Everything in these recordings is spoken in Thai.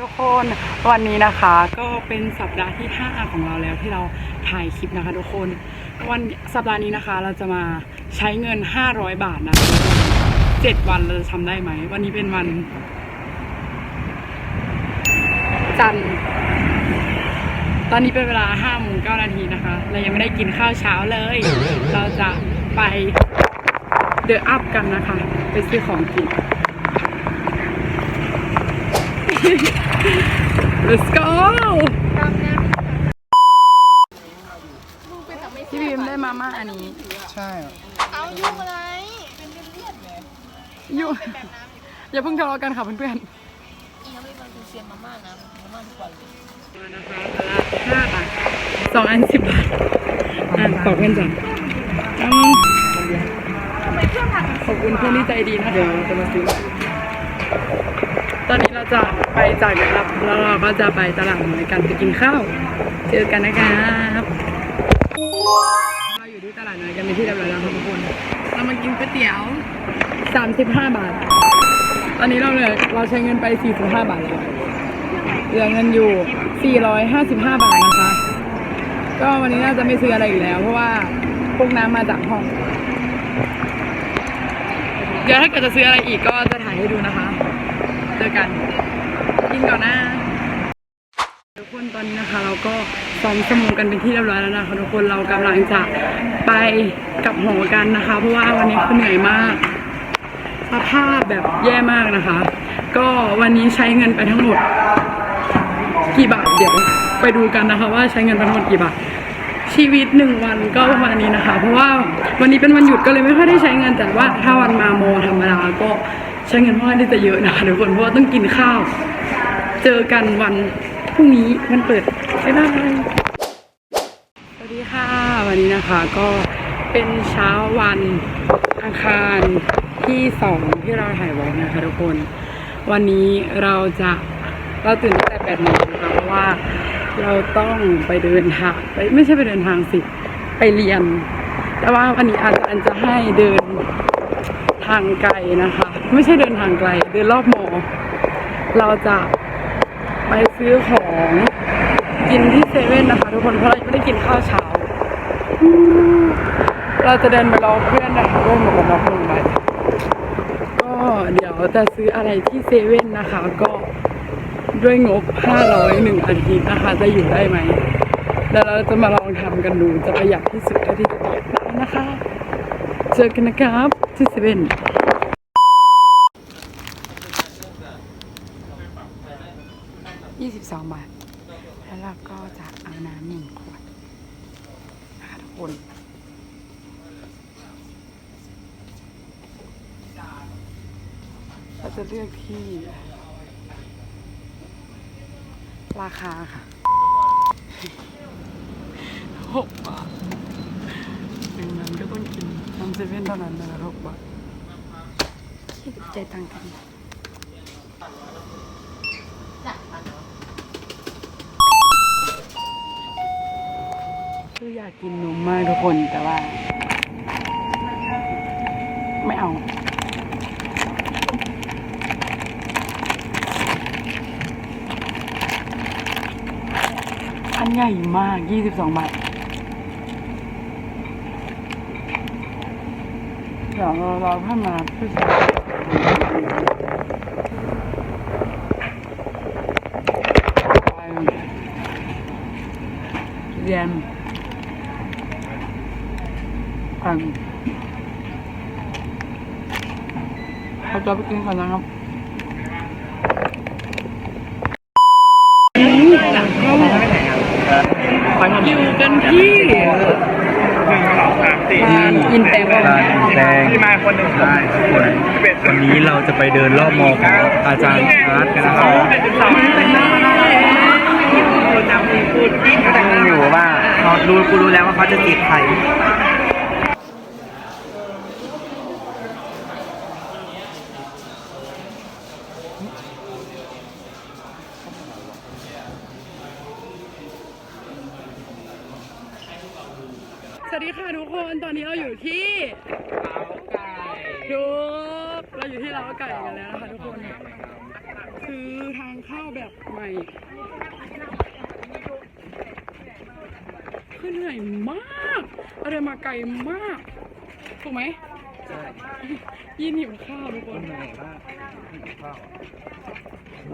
ทุกคนวันนี้นะคะก็เป็นสัปดาห์ที่ 5 ของเราแล้วที่เราถ่ายคลิปนะคะ ทุกคนวันสัปดาห์นี้นะคะ เราจะมาใช้เงิน 500 บาทนะคะเจ็ดวันเราจะทำได้ไหม วันนี้เป็นวัน จันทร์ตอนนี้เป็นเวลา5โมง9นาทีนะคะ เรายังไม่ได้กินข้าวเช้าเลย เราจะไปเดอะอัพกันนะคะ ไปซื้อของกิน Let's go พี่บีมได้มาม่าอันนี้ ใช่เอายุ่งอะไรอยู่อย่าเพิ่งทะเลาะกันค่ะเพื่อนอีน้ำมันคือเซียนมาม่านะมาม่าทุกวันเลยๆนะคะละห้าบาทสองอันสิบบาทอะขอบคุณจ้ะอืมขอบคุณเพื่อนที่ใจดีนะเดี๋ยวจะมาซื้อ ตอนนี้เราจะไปจากเดี๋ยวรับแล้วเราก็จะไปตลาดในอยกันไปกินข้าว เจอกันนะครับเราอยู่ที่ตลาดน้อยกันเป็นที่เรียบร้อยแล้วครับทุกคน เรามากินก๋วยเตี๋ยว 35 บาท ตอนนี้เราเหลือเราใช้เงินไป 45 บาทแล้วเหลือเงินอยู่ 455 บาทนะคะ ก็วันนี้น่าจะไม่ซื้ออะไรอีกแล้ว เพราะว่าพวกน้ำมาจากห้อง เดี๋ยวถ้าเกิดจะซื้ออะไรอีกก็จะถ่ายให้ดูนะคะ กันกินก่อนนะทุกคนตอนนี้นะคะ เราก็ซ้อมสมูกันเป็นที่เรียบร้อยแล้วนะคะทุกคนเรากำลังจะไปกลับหอกันนะคะ เพราะว่าวันนี้คือเหนื่อยมาก สภาพแบบแย่มากนะคะ ก็วันนี้ใช้เงินไปทั้งหมด กี่บาทเดี๋ยวไปดูกันนะคะ ว่าใช้เงินไปทั้งหมดกี่บาทชีวิตหนึ่งวันก็ประมาณนี้นะคะ เพราะว่าวันนี้เป็นวันหยุดก็เลยไม่ค่อยได้ใช้เงินแต่ว่าถ้าวันมาโมธรรมดาก็ ใช้เงินค่อนข้างที่จะเยอะนะคะทุกคนเพราะว่าต้องกินข้าว เจอกันวันพรุ่งนี้วันเปิดบ๊ายบายสวัสดีค่ะวันนี้นะคะก็เป็นเช้าวันอังคารที่สองที่เราถ่ายวอล์กนะคะทุกคน วันนี้เราจะเราตื่นตั้งแต่แปดโมงนะคะเพราะว่าเราต้องไปเดินทางไปไม่ใช่ไปเดินทางสิ ไปเรียน แต่ว่าวันนี้อาจารย์จะให้เดินางไกลนะคะ ไม่ใช่เดินทางไกล เดินรอบมอ เราจะไปซื้อของกินที่เซเว่นนะคะ ทุกคนเพราะเราไม่ได้กินข้าวเช้า เราจะเดินไปรอเพื่อนนะคะด้วยหมวกกันน็อกหนึ่งใบก็เดี๋ยวจะซื้ออะไรที่เซเว่นนะคะ ก็ด้วยงบ 500หนึ่งอาทิตย์นะคะ จะอยู่ได้ไหมแล้วเราจะมาลองทำกันดู จะประหยัดที่สุดเท่าที่จะประหยัดได้นะคะ เจอกันนะครับ ที่เซเว่นยี่สิบสองบาท แล้วเราก็จะเอาน้ำหนึ่งขวดนะคะทุกคนเราจะเลือกที่ ราคาค่ะหกบาทดังนั้นก็ต้องกินน้ำ เซเว่นเท่านั้นนะคะหกบาทคิดใจตังกันคืออยากกินนมมากทุกคนแต่ว่า ไม่เอาอันใหญ่มาก 22 บาท เดี๋ยวเราเราให้มาผู้ชายไปเรียนอันเราจะไปกินก่อนนะครับอยู่กันที่ ร้านอินแปลงร้านแดงที่มาคนหนึ่งใช่ทุกคนวันนี้เราจะไปเดินรอบมอของอาจารย์อาร์ตกันนะครับอยู่ว่าเขารู้กูรู้แล้วว่าเขาจะจีบใคร วัสดีค่ะทุกคนตอนนี้เราอยู่ที่ดูเราอยู่ที่เล้าไก่กันแล้วนะคะทุกคน คือทางข้าวแบบใหม่ คือเหนื่อยมากเราเดินมาไกลมากถูกไหมใช่ยินหิวข้าวทุกคนเหนื่อยมากข้าว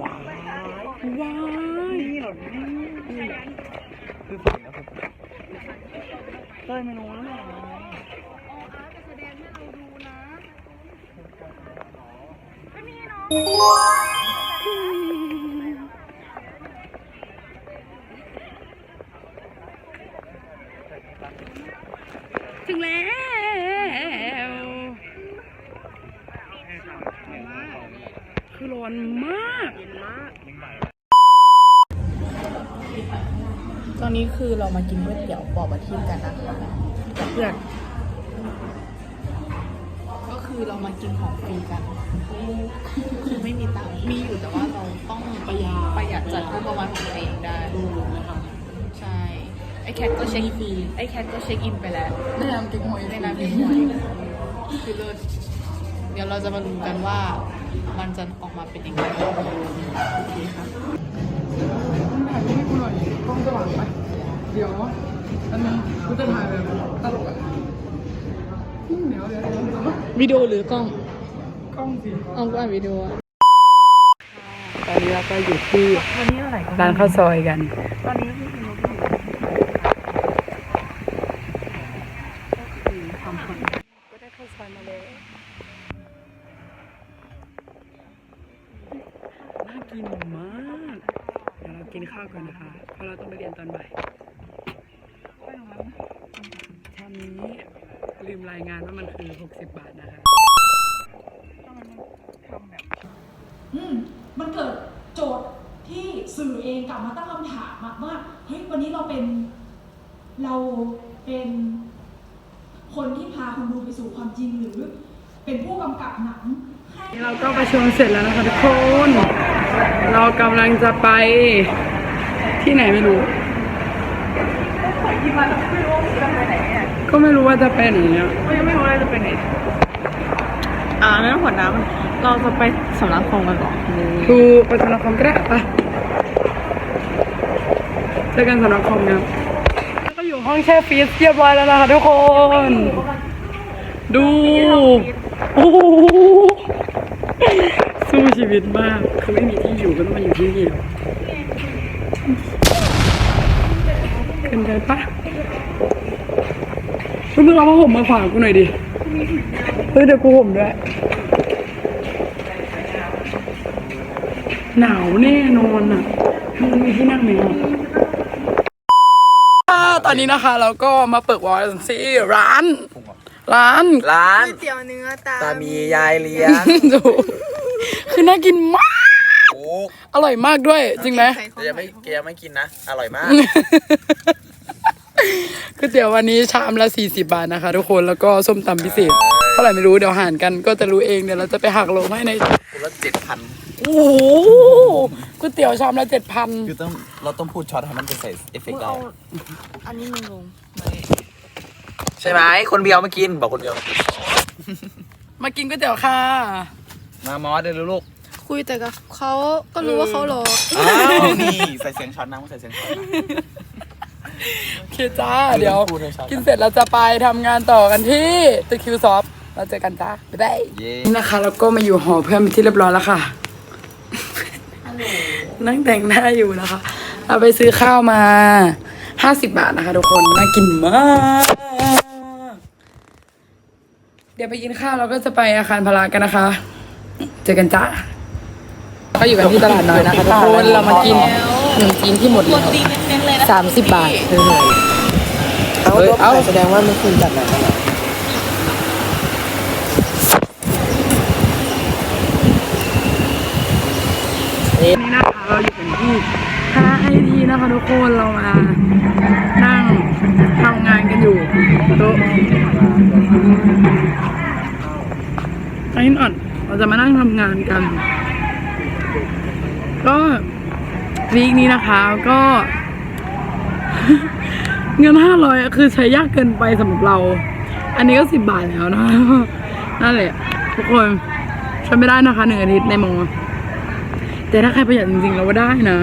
ว้ายนี่เหรอนี่คือฝั่งนะผมเต้ยไม่รู้แล้วเหรอถึงแล้ว คือร้อนมาก ตอนนี้คือเรามากินก๋วยเตี๋ยวปอบอาทิตย์กันนะคะกับเพื่อนก็คือเรามากินของฟรีกันคือไม่มีตังค์มีอยู่แต่ว่าเราต้องประหยัดประหยัดจัดงบประมาณของตัวเองได้ดูนะคะใช่ไอ้แคทก็เช็คอินไอ้แคทก็เช็คอินไปแล้วแนะนำเก๊กฮวยในน้ำเก๊กฮวยคือเลิศเดี๋ยวเราจะมาดูกันว่ามันจะออกมาเป็นยังไงโอเคค่ะถ่าย ให้กูหน่อยกล้องสว่างไปเดี๋ยวอันนี้กูจะถ่ายแบบตลกอะอืมเดี๋ยวเดี๋ยวเดี๋ยวเดี๋ยววิดีโอหรือกล้องกล้องสิเอาก็อ่านวิดีโออะตอนนี้เราก็อยู่ที่วันนี้อะไรร้านข้าวซอยกัน ตอนนี้พี่เป็นรถอยู่ก็ได้ข้าวซอยมาแล้วน่ากินมากเดี๋ยวเรา กินข้าวก่อนนะคะ เพราะเราต้องไปเรียนตอนบ่ายชามนี้ลืมรายงานว่ามันคือ 60 บาทนะคะอืมมันเกิดโจทย์ที่สื่อเองกลับมาตั้งคำถามอะว่าเฮ้ยวันนี้เราเป็นเราเป็นคนที่พาคนดูไปสู่ความจริงหรือเป็นผู้กำกับหนังให้เราก็ประชุมเสร็จแล้วนะคะทุกคน เรากำลังจะไปที่ไหนไม่รู้ ก็ไม่รู้ว่าจะไปไหนเนี่ยก็ยังไม่รู้เลยจะไปไหน อ่านั่นหัวน้ำเราจะไปสำนักคงกันเหรอทูไปสำนักคอมก็ได้ไปเจอกันสำนักคอมนะแล้วก็อยู่ห้องแช่ฟรีซเรียบร้อยแล้วนะคะทุกคน ดูโอ้โห สู้ชีวิตมากคือไม่มีที่อยู่ก็ต้องมาอยู่ที่นี่เกินไปปะเฮ้ยมึงเอาผ้าห่มมาฝากกูหน่อยดิเฮ้ยเดี๋ยวกูห่มด้วย หนาวแน่นอนอะมันมีที่นั่งไหมอะตอนนี้นะคะเราก็มาเปิดวอลที่ร้าน ร้านร้านเตี๋ยวเนื้อตาตามียายเลี้ยงดูคือน่ากินมากโอ้อร่อยมากด้วยจริงไหมใส่แกยังไม่แกยังไม่กินนะ อร่อยมากก๋วยเตี๋ยววันนี้ชามละ 40 บาทนะคะ ทุกคนแล้วก็ส้มตำพิเศษเท่าไหร่ไม่รู้เดี๋ยวหารกันก็จะรู้เองเดี๋ยวเราจะไปหักลงให้ในคนละเจ็ดพันโอ้โหก๋วยเตี๋ยวชามละเจ็ดพันคือต้องเราต้องพูดช็อตให้มันจะใส่เอฟเฟกต์ได้อันนี้มึงลงมาเลย ใช่ไหมคนเบียวมากินบอกคนเบียวมากินก๋วยเตี๋ยวค่ะ มามอสเดี๋ยวลูกคุยแต่กับเขาก็รู้ว่าเขารออ้าวนี่ใส่เสียงช็อตนะใส่เสียงช็อตนะโอเคจ้า เดี๋ยว พูดให้ชัดกินเสร็จเราจะไปทำงานต่อกันที่ตึกคิวซอฟเราเจอกันจ้าบ๊ายบายเย้นี่นะคะแล้วก็มาอยู่หอเพื่อนเป็นที่เรียบร้อยแล้วค่ะ นั่งแต่งหน้าอยู่นะคะ เราไปซื้อข้าวมาห้าสิบบาทนะคะทุกคน น่ากินมากเดี๋ยวไปกินข้าวเราก็จะไปอาคารพละกันนะคะ เจอกันจ้าก็อยู่กันที่ตลาดน้อยนะคะทุกคนเรามากินขนมจีนที่หมดแล้วตีเน้นๆเลยนะสามสิบบาทเออเอาเอาแสดงว่าไม่คืนจัดหนังนี่นะคะเราอยู่กันที่คณะไอทีนะคะทุกคนเรามานั่งทำงานกันอยู่โต๊ะไอ้อ่อนเราจะมานั่งทำงานกัน ก็วีคนี้นะคะก็ เงินห้าร้อยคือใช้ยากเกินไปสำหรับเรา อันนี้ก็สิบบาทแล้วนะนั่นแหละทุกคนใช้ไม่ได้นะคะหนึ่งอาทิตย์ในมอ แต่ถ้าใครประหยัดจริงๆเราก็ได้นะ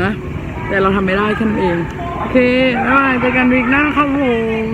แต่เราทำไม่ได้แค่นั้นเอง โอเคบ๊ายบายเจอกันวีคหน้าครับผม